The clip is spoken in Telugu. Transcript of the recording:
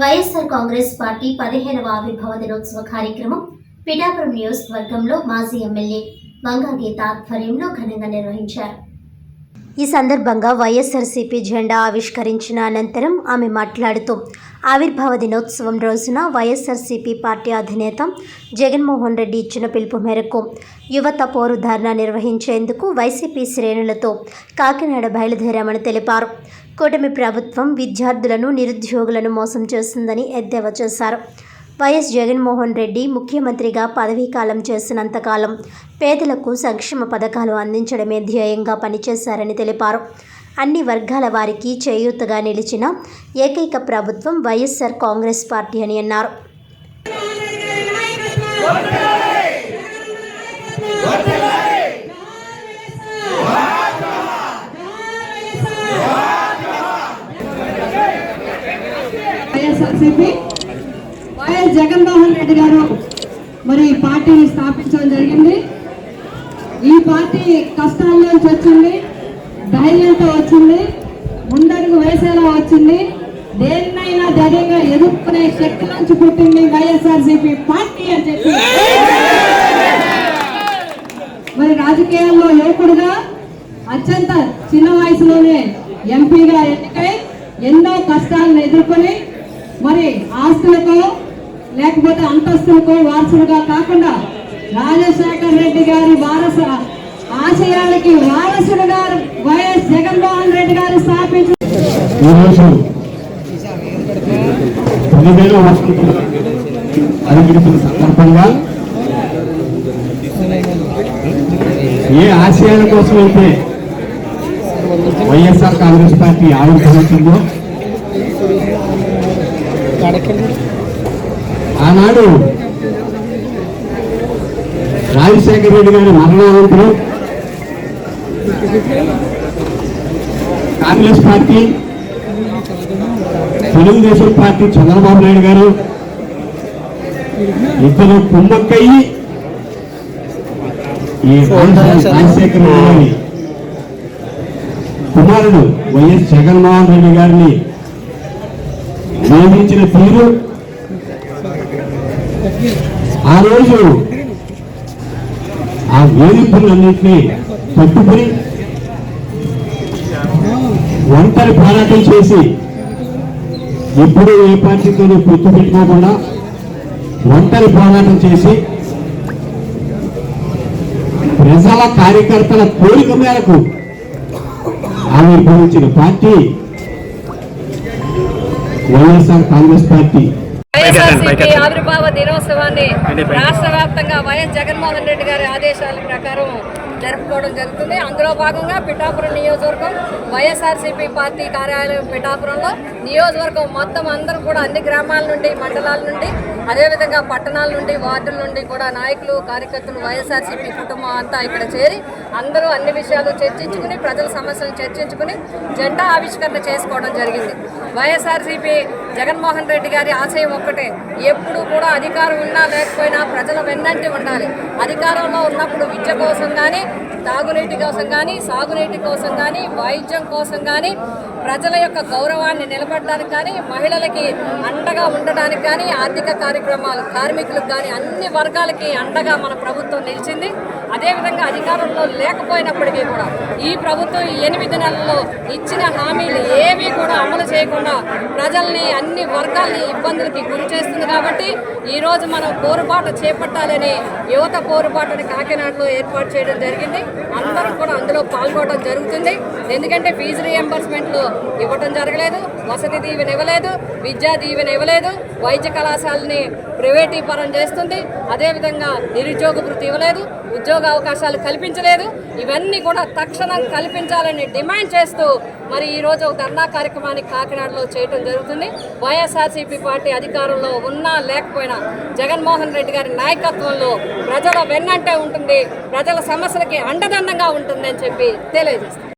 వైఎస్ఆర్ కాంగ్రెస్ పార్టీ పదిహేనవ ఆవిర్భావ దినోత్సవ కార్యక్రమం పిఠాపురం నియోజకవర్గంలో మాజీ ఎమ్మెల్యే వంగా గీత ఆధ్వర్యంలో ఘనంగా నిర్వహించారు. ఈ సందర్భంగా వైఎస్ఆర్సీపీ జెండా ఆవిష్కరించిన అనంతరం ఆమె మాట్లాడుతూ ఆవిర్భావ దినోత్సవం రోజున వైఎస్ఆర్సీపీ పార్టీ అధినేత జగన్మోహన్ రెడ్డి ఇచ్చిన పిలుపు మేరకు యువత పోరుధారణ నిర్వహించేందుకు వైసీపీ శ్రేణులతో కాకినాడ బయలుదేరామని తెలిపారు. కూటమి ప్రభుత్వం విద్యార్థులను నిరుద్యోగులను మోసం చేస్తుందని ఎద్దేవా చేశారు. వైఎస్ జగన్మోహన్ రెడ్డి ముఖ్యమంత్రిగా పదవీకాలం చేసినంతకాలం పేదలకు సంక్షేమ పథకాలు అందించడమే ధ్యేయంగా పనిచేశారని తెలిపారు. అన్ని వర్గాల వారికి చేయూతగా నిలిచిన ఏకైక ప్రభుత్వం వైఎస్ఆర్ కాంగ్రెస్ పార్టీ అని అన్నారు. వైఎస్ఆర్సీపీ వైఎస్ జగన్మోహన్ రెడ్డి గారు మరి పార్టీని స్థాపించడం జరిగింది. ఈ పార్టీ కష్టాల్లోంచి వచ్చింది ధైర్యంతో వచ్చింది ముందడుగు వేసేలా వచ్చింది. దేన్నైనా ధైర్యంగా ఎదుర్కొనే శక్తి నుంచి పుట్టింది వైఎస్ఆర్సీపీ పార్టీ అని చెప్పి. మరి రాజకీయాల్లో యువకుడుగా అత్యంత చిన్న వయసులోనే ఎంపీగా ఎన్నికై ఎన్నో కష్టాలను ఎదుర్కొని మరి ఆస్తులతో లేకపోతే అంతస్తులకో వారసులుగా కాకుండా రాజశేఖర్ రెడ్డి గారి వారస ఆశయాలకి వారసుడుగా వైఎస్ జగన్మోహన్ రెడ్డి గారు స్థాపించిన ఈరోజు సందర్భంగా ఏ ఆశయాల కోసం అయితే వైఎస్ఆర్ కాంగ్రెస్ పార్టీ ఆవిర్భవించిందో ఆనాడు రాజశేఖర రెడ్డి గారి మరణానంతరం Congress party Telugu Desam party Chandrababu Naidu garu ఇద్దరు కుమ్మక్కయ్యి ఈ రాజశేఖర రెడ్డి గారి కుమారుడు వైఎస్ జగన్మోహన్ రెడ్డి గారిని నియమించిన తీరు ఆ రోజు ఆ వేధింపులన్నింటినీ పట్టుకుని ఒంటరి పోరాటం చేసి ఎప్పుడూ ఏ పార్టీతోనూ పొత్తు పెట్టుకోకుండా ఒంటరి పోరాటం చేసి ప్రజల కార్యకర్తల కోరిక మేరకు ఆవిర్భవించిన party YSR Congress party. YSRCP ఆవిర్భావ దినోత్సవాన్ని రాష్ట్ర వ్యాప్తంగా వైఎస్ జగన్మోహన్ రెడ్డి గారి ఆదేశాల ప్రకారం జరుపుకోవడం జరుగుతుంది. అందులో భాగంగా పిఠాపురం నియోజకవర్గం వైఎస్ఆర్సీపీ పార్టీ కార్యాలయం పిఠాపురంలో నియోజకవర్గం మొత్తం అందరూ కూడా అన్ని గ్రామాల నుండి మండలాల నుండి అదేవిధంగా పట్టణాల నుండి వార్డుల నుండి కూడా నాయకులు కార్యకర్తలు వైఎస్ఆర్సీపీ కుటుంబం అంతా ఇక్కడ చేరి అందరూ అన్ని విషయాలు చర్చించుకుని ప్రజల సమస్యలు చర్చించుకుని జెండా ఆవిష్కరణ చేసుకోవడం జరిగింది. వైఎస్ఆర్సీపీ జగన్మోహన్ రెడ్డి గారి ఆశయం ఒక్కటే. ఎప్పుడు కూడా అధికారం ఉన్నా లేకపోయినా ప్రజల వెన్నంటి ఉండాలి. అధికారంలో ఉన్నప్పుడు విద్య కోసం కానీ తాగునీటి కోసం కానీ సాగునీటి కోసం కానీ వైద్యం కోసం కానీ ప్రజల యొక్క గౌరవాన్ని నిలబడడానికి కానీ మహిళలకి అండగా ఉండడానికి కానీ ఆర్థిక కార్యక్రమాలు కార్మికులకు కానీ అన్ని వర్గాలకి అండగా మన ప్రభుత్వం నిలిచింది. అదేవిధంగా అధికారంలో లేకపోయినప్పటికీ కూడా ఈ ప్రభుత్వం ఎనిమిది నెలల్లో ఇచ్చిన హామీలు ఏవి కూడా అమలు చేయకుండా ప్రజల్ని అన్ని వర్గాల్ని ఇబ్బందులకి గురి చేస్తుంది కాబట్టి ఈరోజు మనం పోరుబాట చేపట్టాలని యువత పోరుబాటుని కాకినాడలో ఏర్పాటు చేయడం జరిగింది. అందరూ కూడా అందులో పాల్గొనడం జరుగుతుంది. ఎందుకంటే ఫీజు రియంబర్స్మెంట్లు ఇవ్వటం జరగలేదు వసతి దీవెన ఇవ్వలేదు విద్యా దీవెన ఇవ్వలేదు వైద్య కళాశాలని ప్రైవేటీకరణ చేస్తుంది. అదేవిధంగా నిరుద్యోగ వృత్తి ఇవ్వలేదు. ఉద్యోగ అవకాశాలు కల్పించలేదు. ఇవన్నీ కూడా తక్షణం కల్పించాలని డిమాండ్ చేస్తూ మరి ఈరోజు ఒక ధర్నా కార్యక్రమాన్ని కాకినాడలో చేయడం జరుగుతుంది. వైఎస్ఆర్సీపీ పార్టీ అధికారంలో ఉన్నా లేకపోయినా జగన్మోహన్ రెడ్డి గారి నాయకత్వంలో ప్రజల వెన్నంటే ఉంటుంది. ప్రజల సమస్యలకి అండదండంగా ఉంటుంది అని చెప్పి తెలియజేస్తారు